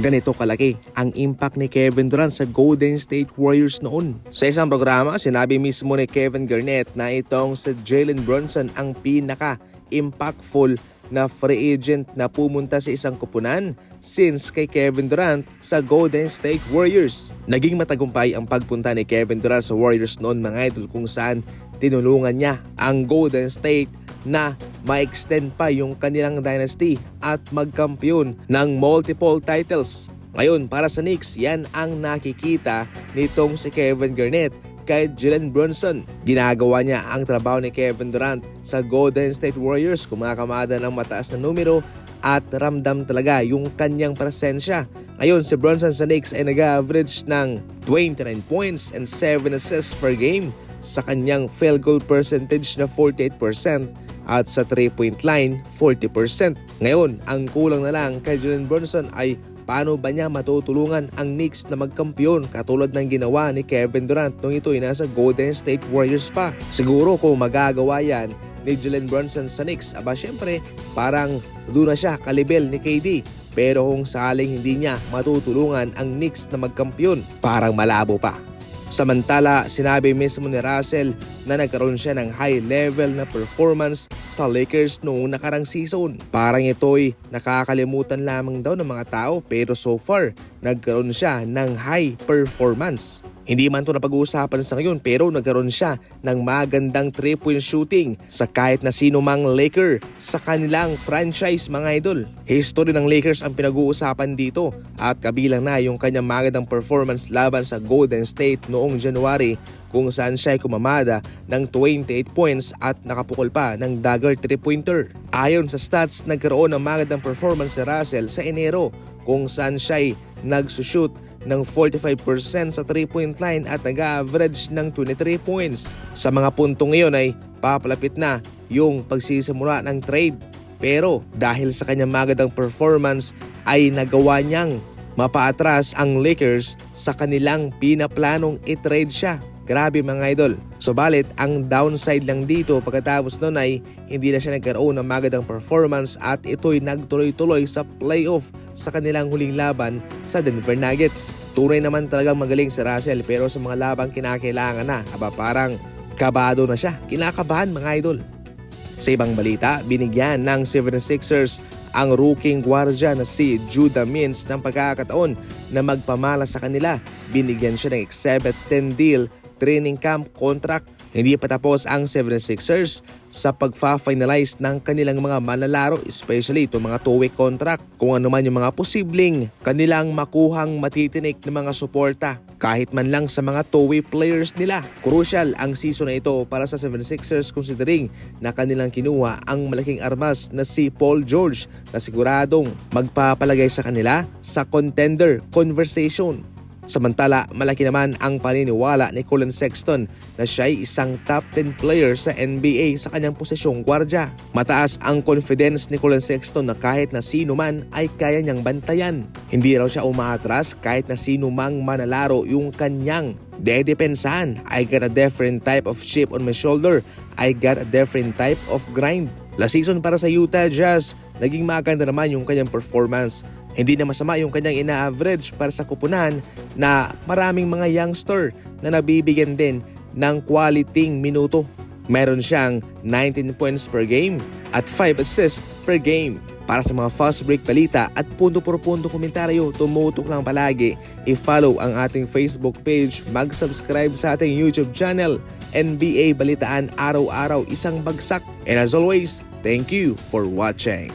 ganito kalaki ang impact ni Kevin Durant sa Golden State Warriors noon. Sa isang programa, sinabi mismo ni Kevin Garnett na itong si Jalen Brunson ang pinaka-impactful na free agent na pumunta sa isang kupunan since kay Kevin Durant sa Golden State Warriors. Naging matagumpay ang pagpunta ni Kevin Durant sa Warriors noon mga idol kung saan tinulungan niya ang Golden State na ma-extend pa yung kanilang dynasty at magkampiyon ng multiple titles. Ngayon, para sa Knicks, yan ang nakikita nitong si Kevin Garnett kay Jalen Brunson. Ginagawa niya ang trabaho ni Kevin Durant sa Golden State Warriors kumakamada ng mataas na numero at ramdam talaga yung kanyang presensya. Ngayon, si Brunson sa Knicks ay nag-average ng 29 points and 7 assists per game sa kanyang field goal percentage na 48% at sa 3-point line 40%. Ngayon, ang kulang na lang kay Jalen Brunson ay paano ba niya matutulungan ang Knicks na magkampiyon katulad ng ginawa ni Kevin Durant nung ito ay nasa Golden State Warriors pa. Siguro kung magagawa yan ni Jalen Brunson sa Knicks, aba syempre parang doon na siya kalibel ni KD. Pero kung saling hindi niya matutulungan ang Knicks na magkampiyon, parang malabo pa. Samantala, sinabi mismo ni Russell na nagkaroon siya ng high level na performance sa Lakers noong nakarang season. Parang ito'y nakakalimutan lamang daw ng mga tao pero so far, nagkaroon siya ng high performance. Hindi man ito napag-uusapan sa ngayon pero nagkaroon siya ng magandang 3-point shooting sa kahit na sino mang Laker sa kanilang franchise mga idol. History ng Lakers ang pinag-uusapan dito at kabilang na yung kanyang magandang performance laban sa Golden State noong January kung saan siya ay kumamada ng 28 points at nakapukol pa ng dagger 3-pointer. Ayon sa stats, nagkaroon ng magandang performance si Russell sa Enero kung saan siya ay nagsushoot ng 45% sa 3-point line at nag-average ng 23 points. Sa mga puntong ngayon ay papalapit na yung pagsisimula ng trade. Pero dahil sa kanyang magandang performance ay nagawa niyang mapaatras ang Lakers sa kanilang pinaplanong i-trade siya. Grabe mga idol. Subalit, ang downside lang dito pagkatapos nun ay hindi na siya nagkaroon ng magandang performance at ito'y nagtuloy-tuloy sa playoff sa kanilang huling laban sa Denver Nuggets. Tunay naman talagang magaling si Russell pero sa mga labang kinakailangan na, aba parang kabado na siya. Kinakabahan mga idol. Sa ibang balita, binigyan ng 76ers ang rookie gwardya na si Judah Mintz ng pagkakataon na magpamala sa kanila. Binigyan siya ng exhibit 10 deal training camp contract. Hindi pa tapos ang 76ers sa pagfa-finalize ng kanilang mga manlalaro, especially itong mga two-way contract. Kung ano man yung mga posibleng kanilang makuhang matitinik ng mga suporta kahit man lang sa mga two-way players nila. Crucial ang season na ito para sa 76ers considering na kanilang kinuha ang malaking armas na si Paul George na siguradong magpapalagay sa kanila sa contender conversation. Samantala, malaki naman ang paniniwala ni Colin Sexton na siya ay isang top 10 player sa NBA sa kanyang posisyong gwardya. Mataas ang confidence ni Colin Sexton na kahit na sino man ay kaya niyang bantayan. Hindi raw siya umaatras kahit na sino mang manalaro yung kanyang dedepensahan. I got a different type of chip on my shoulder. I got a different type of grind. La season para sa Utah Jazz, naging maganda naman yung kanyang performance. Hindi na masama yung kanyang ina-average para sa kupunan na maraming mga youngster na nabibigyan din ng quality minuto. Meron siyang 19 points per game at 5 assists per game. Para sa mga fast break balita at punto por punto komentaryo, tumutok lang palagi. I-follow ang ating Facebook page, mag-subscribe sa ating YouTube channel, NBA Balitaan Araw-Araw Isang Bagsak. And as always, thank you for watching.